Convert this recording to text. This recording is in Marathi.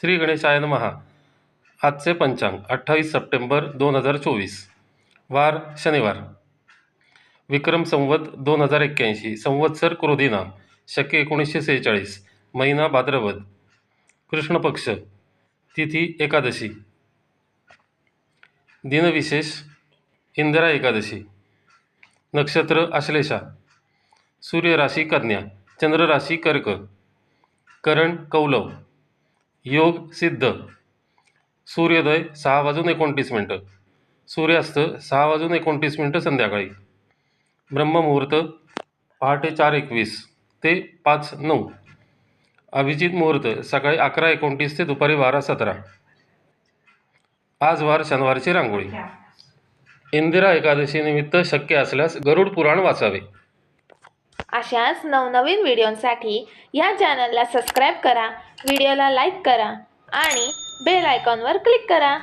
श्री गणेशायन महा आजचे पंचांग अठ्ठावीस सप्टेंबर दोन हजार चोवीस. वार शनिवार. विक्रम संवत दोन हजार एक्क्याऐंशी संवत्सर क्रोधीनाम शके एकोणीसशे सेहेचाळीस महिना भाद्रपद. कृष्ण पक्ष तिथी एकादशी. दिनविशेष इंदिरा एकादशी. नक्षत्र आश्लेषा सूर्य राशी कन्या चंद्र राशी कर्क. करण कौलव. योग सिद्ध. सूर्योदय सहा वाजून एकोणतीस मिनटं. सूर्यास्त सहा वाजून एकोणतीस मिनटं संध्याकाळी. ब्रह्ममुहूर्त पहाटे चार एकवीस ते पाच नऊ. अभिजित मुहूर्त सकाळी अकरा एकोणतीस ते दुपारी बारा सतरा. आज वार शनिवारची रांगोळी. इंदिरा एकादशीनिमित्त शक्य असल्यास गरुड पुराण वाचावे. अशाच नवनवीन व्हिडिओंसाठी या चॅनलला सबस्क्राईब करा व्हिडिओला लाईक करा आणि बेल आयकॉनवर क्लिक करा.